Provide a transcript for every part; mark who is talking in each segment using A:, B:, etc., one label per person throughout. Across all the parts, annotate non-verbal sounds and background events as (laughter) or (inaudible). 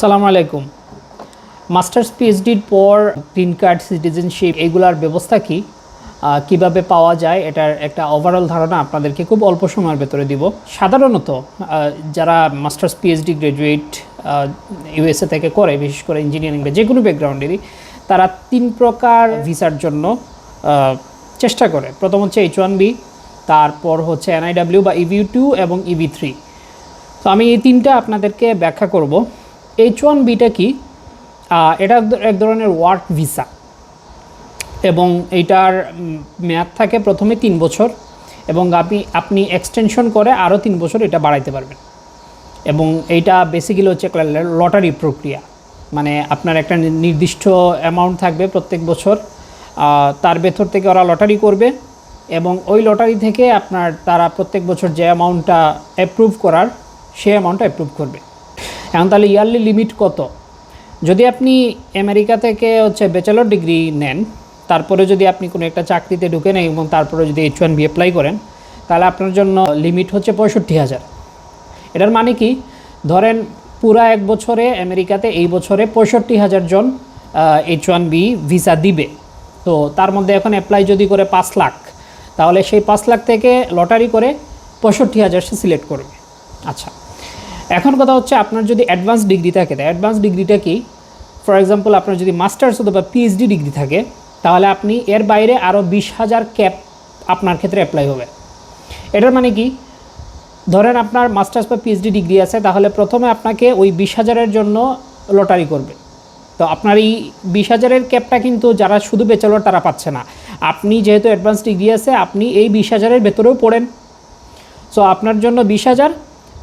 A: সালামু আলাইকুম। মাস্টার্স পিএইচডির পর গ্রিন কার্ড, সিটিজেনশিপ এগুলার ব্যবস্থা কি? কীভাবে পাওয়া যায়? এটার একটা ওভারঅল ধারণা আপনাদেরকে খুব অল্প সময়ের ভেতরে দিব। সাধারণত যারা মাস্টার্স পিএইচডি গ্রাজুয়েট ইউএসএ থেকে করে, বিশেষ করে ইঞ্জিনিয়ারিং বা যে কোনো ব্যাকগ্রাউন্ডেরই তারা তিন প্রকার ভিসার জন্য চেষ্টা করে। প্রথম হচ্ছে এইচ ওয়ান বি তারপর হচ্ছে এনআইডাব্লিউ বা ইভিউ টু এবং ইভি থ্রি তো আমি এই তিনটা আপনাদেরকে ব্যাখ্যা করব। এইচ ওয়ান বিটা কি? এটা এক ধরনের ওয়ার্ক ভিসা এবং এইটার মেয়াদ থাকে প্রথমে তিন বছর এবং আপনি আপনি এক্সটেনশন করে আরও তিন বছর এটা বাড়াইতে পারবেন। এবং এইটা বেসিক্যালি হচ্ছে লটারি প্রক্রিয়া। মানে আপনার একটা নির্দিষ্ট অ্যামাউন্ট থাকবে প্রত্যেক বছর তার ভেতর থেকে ওরা লটারি করবে এবং ওই লটারি থেকে আপনার তারা প্রত্যেক বছর যে অ্যামাউন্টটা অ্যাপ্রুভ করার সেই অ্যামাউন্টটা অ্যাপ্রুভ করবে। এখন তাহলে ইয়ারলি লিমিট কত? যদি আপনি আমেরিকা থেকে হচ্ছে ব্যাচেলর ডিগ্রি নেন, তারপরে যদি আপনি কোনো একটা চাকরিতে ঢুকেন এবং তারপরে যদি এইচ ওয়ান বি অ্যাপ্লাই করেন, তাহলে আপনার জন্য লিমিট হচ্ছে পঁয়ষট্টি হাজার। এটার মানে কি? ধরেন পুরা এক বছরে আমেরিকাতে এই বছরে পঁয়ষট্টি হাজার জন এইচ ওয়ান বি ভিসা দিবে। তো তার মধ্যে এখন অ্যাপ্লাই যদি করে পাঁচ লাখ, তাহলে সেই পাঁচ লাখ থেকে লটারি করে পঁয়ষট্টি হাজার সে সিলেক্ট করবে। আচ্ছা। এখন কথা হচ্ছে আপনার যদি অ্যাডভান্স ডিগ্রি থাকে তা অ্যাডভান্স ডিগ্রিটা কি? ফর এক্সাম্পল আপনার যদি মাস্টার্স অথবা পিএইচডি ডিগ্রি থাকে, তাহলে আপনি এর বাইরে আরও বিশ হাজার ক্যাপ আপনার ক্ষেত্রে অ্যাপ্লাই হবে। এটার মানে কি? ধরেন আপনার মাস্টার্স বা পিএইচডি ডিগ্রি আছে, তাহলে প্রথমে আপনাকে ওই বিশ হাজারের জন্য লটারি করবে। তো আপনার এই বিশ হাজারের ক্যাপটা কিন্তু যারা শুধু বেচেলর তারা পাচ্ছে না। আপনি যেহেতু অ্যাডভান্স ডিগ্রি আছে, আপনি এই বিশ হাজারের ভেতরেও পড়েন। সো আপনার জন্য বিশ হাজার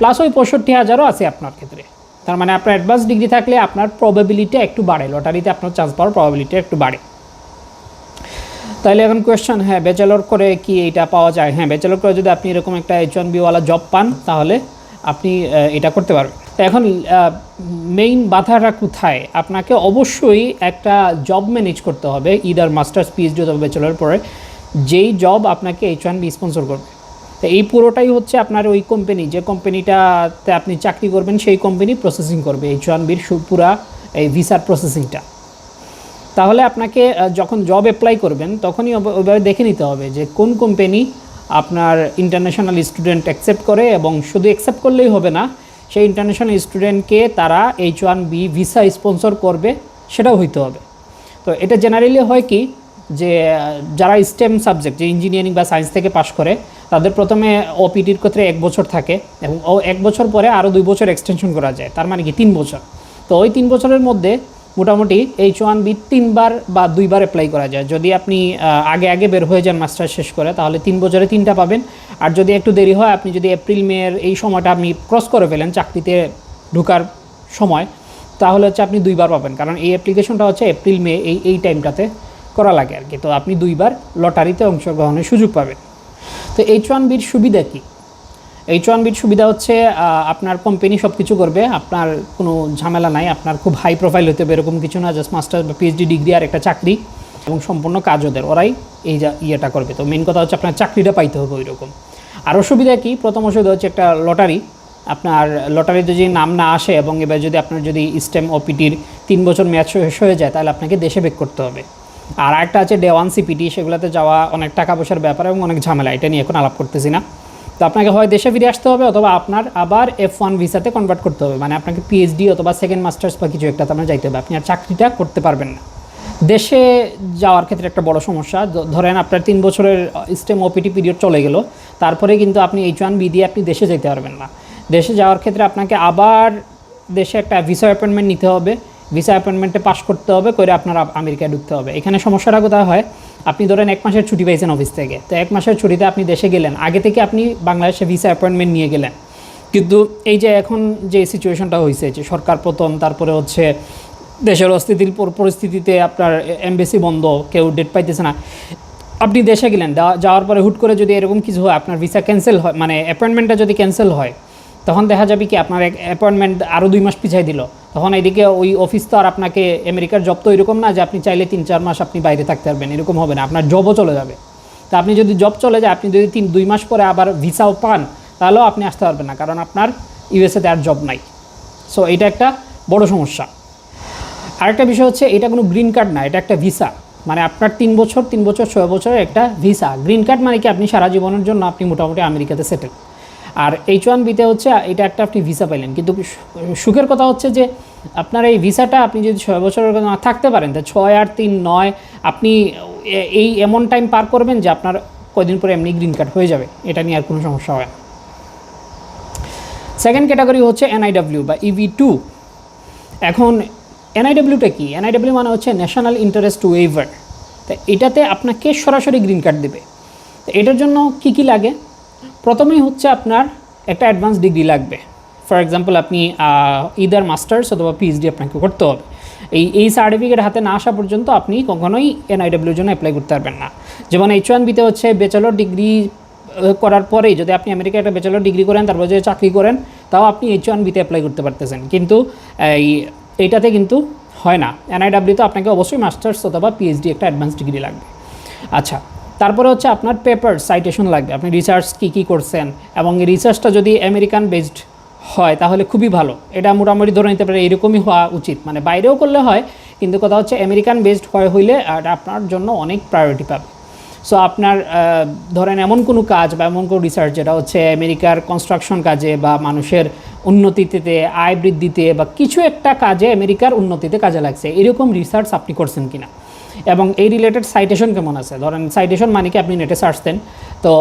A: প্লাস ওই পঁয়ষট্টি হাজারও আছে আপনার ক্ষেত্রে। তার মানে আপনার অ্যাডভান্স ডিগ্রি থাকলে আপনার প্রবাবিলিটি একটু বাড়ে লটারিতে আপনার চান্স পাওয়ার প্রবাবিলিটি একটু বাড়ে। তাহলে এখন কোয়েশ্চেন হ্যাঁ ব্যাচেলর করে কি এটা পাওয়া যায়? হ্যাঁ ব্যাচেলর করে যদি আপনি এরকম একটা এইচ ওয়ান বিওয়ালা জব পান, তাহলে আপনি এটা করতে পারবেন। তো এখন মেইন বাধাটা কোথায়? আপনাকে অবশ্যই একটা জব ম্যানেজ করতে হবে ইদার মাস্টার্স পিএইচডি অথবা ব্যাচেলর পরে। যেই জব আপনাকে এইচ ওয়ান বি স্পন্সর করবে। তো এই পুরোটাই হচ্ছে আপনার ওই কোম্পানি যে কোম্পানিটাতে আপনি চাকরি করবেন, সেই কোম্পানি প্রসেসিং করবে এইচ ওয়ান বির পুরা এই ভিসার প্রসেসিংটা তাহলে আপনাকে যখন জব অ্যাপ্লাই করবেন, তখনই ওইভাবে দেখে নিতে হবে যে কোন কোম্পানি আপনার ইন্টারন্যাশনাল স্টুডেন্ট অ্যাকসেপ্ট করে এবং শুধু অ্যাকসেপ্ট করলেই হবে না, সেই ইন্টারন্যাশনাল স্টুডেন্টকে তারা H one B visa sponsor করবে, সেটাও হইতে হবে। তো এটা জেনারেলি হয় কি যে, যারা স্টেম সাবজেক্ট যে ইঞ্জিনিয়ারিং বা সায়েন্স থেকে পাশ করে, তাদের প্রথমে ওপিটির ক্ষেত্রে এক বছর থাকে এবং ও এক বছর পরে আরও দুই বছর এক্সটেনশন করা যায়। তার মানে কি? তিন বছর। তো ওই তিন বছরের মধ্যে মোটামুটি এইচ ওয়ান বি তিনবার বা দুইবার অ্যাপ্লাই করা যায়। যদি আপনি আগে আগে বের হয়ে যান মাস্টার শেষ করে, তাহলে তিন বছরে তিনটা পাবেন। আর যদি একটু দেরি হয়, আপনি যদি এপ্রিল মেয়ের এই সময়টা আপনি ক্রস করে ফেলেন চাকরিতে ঢোকার সময়, তাহলে হচ্ছে আপনি দুইবার পাবেন। কারণ এই অ্যাপ্লিকেশনটা হচ্ছে এপ্রিল মে এই এই টাইমটাতে করা লাগে আর কি। তো আপনি দুইবার লটারিতে অংশগ্রহণের সুযোগ পাবেন। তো এইচ ওয়ান বির সুবিধা কী? এইচ ওয়ান বির সুবিধা হচ্ছে আপনার কোম্পানি সব কিছু করবে, আপনার কোনো ঝামেলা নাই, আপনার খুব হাই প্রোফাইল হতে হবে, এরকম কিছু না জাস্ট মাস্টার বা পিএইচডি ডিগ্রি আর একটা চাকরি এবং সম্পূর্ণ কাজ ওদের, ওরাই এই যা, ইয়েটা করবে। তো মেন কথা হচ্ছে আপনার চাকরিটা পাইতে হবে ওই রকম আর অসুবিধা কি? প্রথম অসুবিধা হচ্ছে একটা লটারি। আপনার লটারিতে যদি নাম না আসে এবং এবার যদি আপনার যদি স্টেম ওপিটির তিন বছর ম্যাচ শেষ হয়ে যায়, তাহলে আপনাকে দেশে বেক করতে হবে। আর একটা আছে ডে ওয়ান সিপিটি সেগুলোতে যাওয়া অনেক টাকা পয়সার ব্যাপার এবং অনেক ঝামেলা, এটা নিয়ে এখন আলাপ করতেছি না। তো আপনাকে হয় দেশে ফিরে আসতে হবে অথবা আপনার আবার এফ ওয়ান ভিসাতে কনভার্ট করতে হবে মানে আপনাকে পিএইচডি অথবা সেকেন্ড মাস্টার্স বা কিছু একটা আপনার যাইতে হবে, আপনি আর চাকরিটা করতে পারবেন না। দেশে যাওয়ার ক্ষেত্রে একটা বড় সমস্যা ধরেন আপনার তিন বছরের স্টেম ওপিটি পিরিয়ড চলে গেল, তারপরে কিন্তু আপনি এইচ ওয়ান বি দিয়ে আপনি দেশে যেতে পারবেন না। দেশে যাওয়ার ক্ষেত্রে আপনাকে আবার দেশে একটা ভিসা অ্যাপয়েন্টমেন্ট নিতে হবে ভিসা অ্যাপয়েন্টমেন্টে পাস করতে হবে করে আপনার আমেরিকায় ঢুকতে হবে। এখানে সমস্যাটা কোথায় হয়? আপনি ধরেন এক মাসের ছুটি পাইছেন অফিস থেকে। তো এক মাসের ছুটিতে আপনি দেশে গেলেন। আগে থেকে আপনি বাংলাদেশে ভিসা অ্যাপয়েন্টমেন্ট নিয়ে গেলেন। কিন্তু এই যে এখন যে সিচুয়েশনটা হয়েছে যে সরকার পতন, তারপরে হচ্ছে দেশের অস্থিতির পরিস্থিতিতে আপনার এমবেসি বন্ধ, কেউ ডেট পাইতেছে না। আপনি দেশে গেলেন যাওয়ার পরে হুট করে যদি এরকম কিছু হয়, আপনার ভিসা ক্যান্সেল হয় মানে অ্যাপয়েন্টমেন্টটা যদি ক্যান্সেল হয়, তখন দেখা যাবে কি আপনার এক অ্যাপয়েন্টমেন্ট আরও দুই মাস পিছাই দিল। তখন এদিকে ওই অফিস তো আর আপনাকে আমেরিকার জব তো এরকম না যে আপনি চাইলে তিন, চার মাস আপনি বাইরে থাকতে পারবেন, এরকম হবে না। আপনার জবও চলে যাবে। তা আপনি যদি জব চলে যায়, আপনি যদি তিন, দুই মাস পরে আবার ভিসাও পান, তাহলেও আপনি আসতে পারবেন না, কারণ আপনার ইউএসএতে আর জব নাই। সো এটা একটা বড় সমস্যা। আরেকটা বিষয় হচ্ছে, এটা কোনো গ্রিন কার্ড না, এটা একটা ভিসা মানে আপনার তিন বছর তিন বছর, ছয় বছরের একটা ভিসা গ্রিন কার্ড মানে কি আপনি সারা জীবনের জন্য আপনি মোটামুটি আমেরিকাতে সেটেল আর এইচ ওয়ান বিতে হচ্ছে, এটা একটা আপনি ভিসা পাইলেন। কিন্তু সুখের কথা হচ্ছে যে, আপনার এই ভিসাটা আপনি যদি ছয় বছরের না থাকতে পারেন, তা ছয় আর তিন নয়, আপনি এই এমন টাইম পার করবেন যে আপনার কদিন পরে এমনি গ্রিন কার্ড হয়ে যাবে। এটা নিয়ে আর কোনো সমস্যা হয় না। সেকেন্ড ক্যাটাগরি হচ্ছে এনআইডাব্লিউ বা ইভি টু এখন এনআইডাব্লিউটা কি? এনআইডাব্লিউ মানে হচ্ছে ন্যাশনাল ইন্টারেস্ট ওয়েভার তা এটাতে আপনাকে সরাসরি গ্রিন কার্ড দেবে। তো এটার জন্য কি কি লাগে? প্রথমেই হচ্ছে আপনার একটা অ্যাডভান্স ডিগ্রি লাগবে। ফর এক্সাম্পল আপনি ইদার মাস্টার্স অথবা পিএইচডি আপনাকে করতে হবে। এই এই সার্টিফিকেট হাতে না আসা পর্যন্ত আপনি কখনোই এনআইডাব্লিউর জন্য অ্যাপ্লাই করতে পারবেন না। যেমন এইচ ওয়ান বিতে হচ্ছে ব্যাচেলর ডিগ্রি করার পরেই যদি আপনি আমেরিকায় একটা ব্যাচেলর ডিগ্রি করেন, তারপর যদি চাকরি করেন, তাও আপনি এইচ ওয়ান বিতে অ্যাপ্লাই করতে পারতেছেন। কিন্তু, এই, এইটাতে কিন্তু হয় না। এনআইডাব্লিউতে আপনাকে অবশ্যই মাস্টার্স অথবা পিএইচডি একটা অ্যাডভান্স ডিগ্রি লাগবে। আচ্ছা তারপরে হচ্ছে আপনার পেপার সাইটেশন লাগবে। আপনি রিসার্চ কী কী করছেন এবং রিসার্চটা যদি আমেরিকান বেসড হয়, তাহলে খুবই ভালো। এটা মোটামুটি ধরে নিতে পারে এরকমই হওয়া উচিত। মানে বাইরেও করলে হয়, কিন্তু কথা হচ্ছে আমেরিকান বেসড হয় হইলে আর আপনার জন্য অনেক প্রায়োরিটি পাবে। সো আপনার ধরেন এমন কোনো কাজ বা এমন কোনো রিসার্চ যেটা হচ্ছে আমেরিকার কনস্ট্রাকশন কাজে বা মানুষের উন্নতিতে, আয় বৃদ্ধিতে বা কিছু একটা কাজে আমেরিকার উন্নতিতে কাজে লাগছে। এরকম রিসার্চ আপনি করছেন কিনা? এবং এই রিলেটেড সাইটেশন কেমন আছে? ধরেন সাইটেশন মানে কি আপনি নেটে সার্চ দেন। তো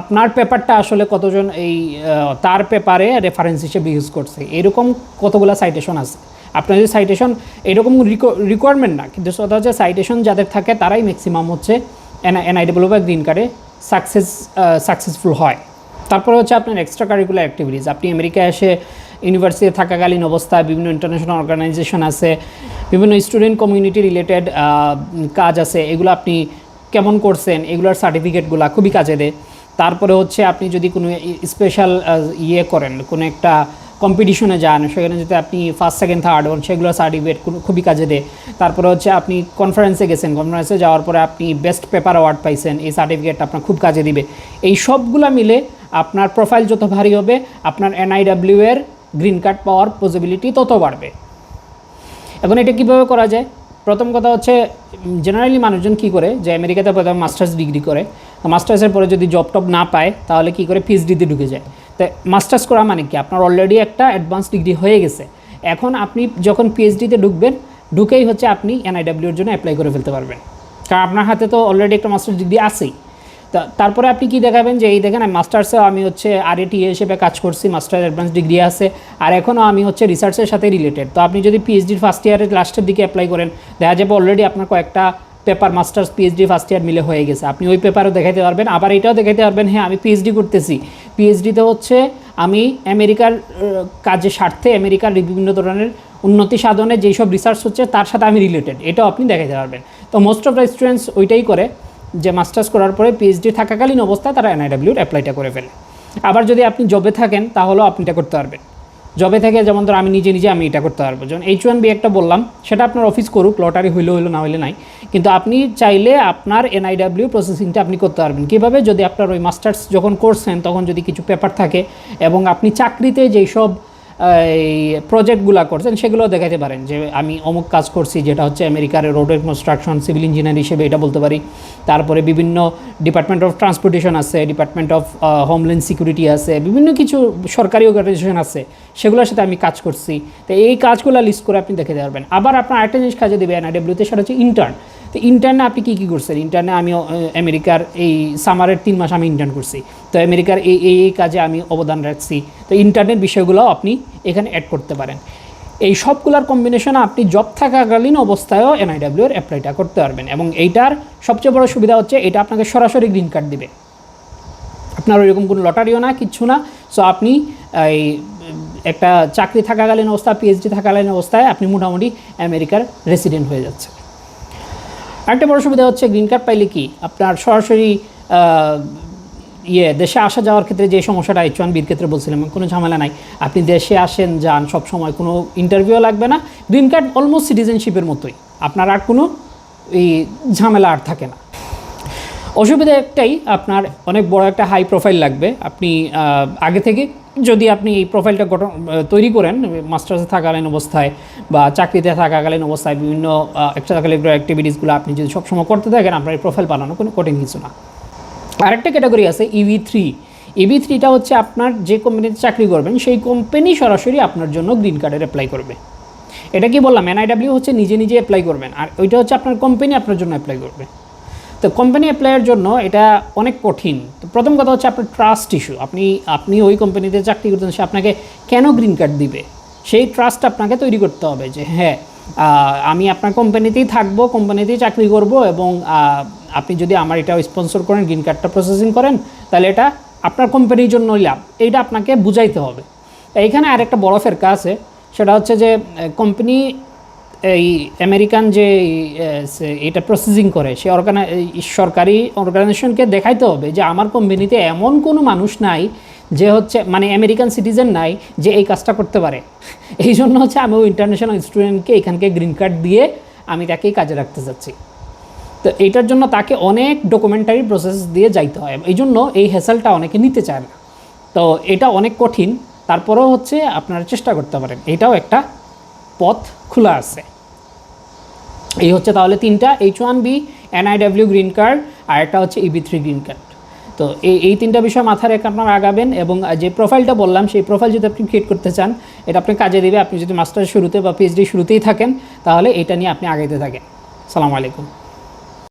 A: আপনার পেপারটা আসলে কতজন এই তার পেপারে রেফারেন্স হিসেবে ইউজ করছে? এরকম কতগুলো সাইটেশন আছে? আপনার যদি সাইটেশন এরকম রিকোয়ারমেন্ট না, কিন্তু সেটা হচ্ছে সাইটেশন যাদের থাকে তারাই ম্যাক্সিমাম হচ্ছে এনআইডব্লিউ বা গ্রিন কার্ডে সাকসেস সাকসেসফুল হয়। তারপরে হচ্ছে আপনার এক্সট্রা কারিকুলার অ্যাক্টিভিটিস আপনি আমেরিকায় এসে ইউনিভার্সিটি থাকাকালীন অবস্থায় বিভিন্ন ইন্টারন্যাশনাল অর্গানাইজেশন আছে, বিভিন্ন স্টুডেন্ট কমিউনিটি রিলেটেড কাজ আছে, এগুলো আপনি কেমন করছেন, এগুলোর সার্টিফিকেটগুলো খুবই কাজে দেয়। তারপরে হচ্ছে আপনি যদি কোনো স্পেশাল ইয়ে করেন, কোনো একটা কম্পিটিশনে যান, সেখানে যদি আপনি ফার্স্ট সেকেন্ড থার্ড হন, সেগুলো সার্টিফিকেট খুবই কাজে দেয়। তারপরে হচ্ছে আপনি কনফারেন্সে গেছেন কনফারেন্সে যাওয়ার পরে আপনি বেস্ট পেপার অ্যাওয়ার্ড পাইছেন, এই সার্টিফিকেটটা আপনার খুব কাজে দিবে। এই সবগুলো মিলে আপনার প্রোফাইল যত ভারী হবে, আপনার এনআইডাব্লিউ এর গ্রিন কার্ড পাওয়ার পসিবিলিটি তত বাড়বে। এখন এটা কীভাবে করা যায়? প্রথম কথা হচ্ছে জেনারেলি মানুষজন কী করে, যে আমেরিকাতে প্রথমে মাস্টার্স ডিগ্রি করে মাস্টার্সের পরে যদি জব টব না পায়, তাহলে কী করে? পিএইচডিতে ঢুকে যায়। তো মাস্টার্স করা মানে কি? আপনার অলরেডি একটা অ্যাডভান্স ডিগ্রি হয়ে গেছে। এখন আপনি যখন পিএইচডিতে ঢুকবেন, ঢুকেই হচ্ছে আপনি এনআইডাব্লিউর জন্য অ্যাপ্লাই করে ফেলতে পারবেন। কারণ আপনার হাতে তো অলরেডি একটা মাস্টার্স ডিগ্রি আছেই। তারপরে আপনি কি দেখাবেন যে, এই দেখেন, আমি মাস্টার্সে আমি হচ্ছে আরএটি হিসেবে কাজ করছি মাস্টার অ্যাডভান্স ডিগ্রি আছে, আর এখনও আমি হচ্ছে রিসার্চের সাথে রিলেটেড তো আপনি যদি পিএইচডির ফার্স্ট ইয়ারের লাস্টের দিকে অ্যাপ্লাই করেন, দেখা যাবে অলরেডি আপনার কয়েকটা paper masters PhD first year মিলে হয়ে গেছে। আপনি ওই পেপারও দেখাতে পারবেন, আবার এটাও দেখাতে পারবেন হ্যাঁ আমি পিএইচডি করতেছি। পিএইচডিতে হচ্ছে আমি আমেরিকার কাজের স্বার্থে আমেরিকার বিভিন্ন ধরনের উন্নতি সাধনে যেই সব রিসার্চ হচ্ছে, তার সাথে আমি রিলেটেড এটাও আপনি দেখাতে পারবেন। তো মোস্ট অফ দ্য স্টুডেন্টস ওইটাই করে। যে মাস্টার্স করার পরে পিএইচডি থাকাকালীন অবস্থায় তারা এনআইডাব্লিউর অ্যাপ্লাইটা করে ফেলে। আবার যদি আপনি জবে থাকেন, তাহলেও আপনি এটা করতে পারবেন। জবে থেকে যেমন ধর আমি নিজে নিজে আমি এটা করতে পারব। যেমন এইচ ওয়ান বি একটা বললাম, সেটা আপনার অফিস করুক লটারি হইল হইল না হইলে নাই। কিন্তু আপনি চাইলে আপনার এনআইডাব্লিউ প্রসেসিংটা আপনি করতে পারবেন। কীভাবে? যদি আপনার ওই মাস্টার্স যখন করছেন, তখন যদি কিছু পেপার থাকে এবং আপনি চাকরিতে যেই সব এই প্রজেক্টগুলো করছেন সেগুলো দেখাতে পারেন যে আমি অমুক কাজ করছি, যেটা হচ্ছে আমেরিকার রোডের কনস্ট্রাকশন সিভিল ইঞ্জিনিয়ার হিসেবে এটা বলতে পারি। তারপরে বিভিন্ন ডিপার্টমেন্ট অফ ট্রান্সপোর্টেশন আছে ডিপার্টমেন্ট অফ হোমল্যান্ড সিকিউরিটি আছে, বিভিন্ন কিছু সরকারি অর্গানাইজেশন আছে, সেগুলোর সাথে আমি কাজ করছি। তো এই কাজগুলো লিস্ট করে আপনি দেখে পারবেন। আবার আপনার আরেকটা জিনিস কাজে দেবে এনআইডব্লিউতে সেটা হচ্ছে ইন্টার্ন তো ইন্টার্নে আপনি কী কী করছেন? ইন্টার্নে আমি আমেরিকার এই সামারের তিন মাস আমি ইন্টার্ন করছি। তো আমেরিকার এই এই কাজে আমি অবদান রাখছি। তো ইন্টারনেট বিষয়গুলো আপনি এখানে অ্যাড করতে পারেন। এই সবগুলোর কম্বিনেশনে আপনি জব থাকাকালীন অবস্থায়ও এনআইডাব্লিউ এর অ্যাপ্লাইটা করতে পারবেন এবং এইটার সবচেয়ে বড় সুবিধা হচ্ছে এটা আপনাকে সরাসরি গ্রিন কার্ড দিবে। আপনার ওইরকম কোনো লটারিও না কিচ্ছু না। সো আপনি, এই, একটা চাকরি থাকাকালীন অবস্থা পিএইচডি থাকাকালীন অবস্থায় আপনি মোটামুটি আমেরিকার রেসিডেন্ট হয়ে যাচ্ছে আরেকটা বড় সুবিধা হচ্ছে গ্রিন কার্ড পাইলে কি? আপনার সরাসরি ইয়ে দেশে আসা যাওয়ার ক্ষেত্রে যে সমস্যাটা এইচ ওয়ান বির ক্ষেত্রে বলছিলাম, কোনো ঝামেলা নাই। আপনি দেশে আসেন, যান, সব সময়, কোনো ইন্টারভিউ লাগবে না। গ্রিন কার্ড অলমোস্ট সিটিজেনশিপের মতোই। আপনার আর কোনো এই ঝামেলা আর থাকে না। অসুবিধা একটাই, আপনার অনেক বড় একটা হাই প্রোফাইল লাগবে। আপনি আগে থেকে যদি আপনি এই প্রোফাইলটা গঠন তৈরি করেন মাস্টার্সে থাকাকালীন অবস্থায় বা চাকরিতে থাকাকালীন অবস্থায় বিভিন্ন এক্সট্রা কারিকুলার অ্যাক্টিভিটিসগুলো আপনি যদি সবসময় করতে থাকেন, আপনার এই প্রোফাইল বানানো কোনো কঠিন কিছু না। আরেকটা ক্যাটাগরি আছে ইভি থ্রি ইভি থ্রিটা হচ্ছে আপনার যে কোম্পানিতে চাকরি করবেন, সেই কোম্পানি সরাসরি আপনার জন্য গ্রিন কার্ডের অ্যাপ্লাই করবে। এটা কি বললাম? এনআইডাব্লিউ হচ্ছে নিজে নিজে অ্যাপ্লাই করবেন, আর ওইটা হচ্ছে আপনার কোম্পানি আপনার জন্য অ্যাপ্লাই করবে। তো কোম্পানি অ্যাপ্লাইয়ের জন্য এটা অনেক কঠিন। তো প্রথম কথা হচ্ছে আপনার ট্রাস্ট ইস্যু আপনি আপনি ওই কোম্পানিতে চাকরি করতেন সে আপনাকে কেন গ্রিন কার্ড দিবে? সেই ট্রাস্ট আপনাকে তৈরি করতে হবে যে হ্যাঁ আমি আপনার কোম্পানিতেই থাকব কোম্পানিতেই চাকরি করব এবং আপনি যদি আমার এটা স্পন্সর করেন গ্রিন কার্ডটা প্রসেসিং করেন, তাহলে এটা আপনার কোম্পানির জন্যই লাভ। এইটা আপনাকে বুঝাইতে হবে। এইখানে আরেকটা বড় ফেরকা আছে, সেটা হচ্ছে যে কোম্পানি এই আমেরিকান যে এটা প্রসেসিং করে, সে অর্গানা এই সরকারি অর্গানাইজেশনকে দেখাইতে হবে যে আমার কোম্পানিতে এমন কোনো মানুষ নাই যে হচ্ছে মানে আমেরিকান সিটিজেন নাই যে এই কাজটা করতে পারে। (laughs) এই জন্য হচ্ছে আমি ওই ইন্টারন্যাশনাল স্টুডেন্টকে এখানকে গ্রিন কার্ড দিয়ে আমি তাকেই কাজে রাখতে চাচ্ছি তো এইটার জন্য তাকে অনেক ডকুমেন্টারি প্রসেস দিয়ে যাইতে হয়। এই জন্য এই হেসেলটা অনেকে নিতে চায় না। তো এটা অনেক কঠিন। তারপরেও হচ্ছে আপনারা চেষ্টা করতে পারেন। এটাও একটা পথ খোলা আছে। এই হচ্ছে তাহলে তিনটা H one B NIW green card আর একটা হচ্ছে ইবি থ্রি গ্রিন কার্ড তো এই এই তিনটা বিষয় মাথায় রেখে আপনারা আগাবেন এবং যে প্রোফাইলটা বললাম, সেই প্রোফাইল যদি আপনি ক্রিয়েট করতে চান, এটা আপনি কাজে দেবে। আপনি যদি মাস্টার শুরুতে বা পিএইচডি শুরুতেই থাকেন, তাহলে এটা নিয়ে আপনি আগাইতে থাকেন। সালামু আলাইকুম।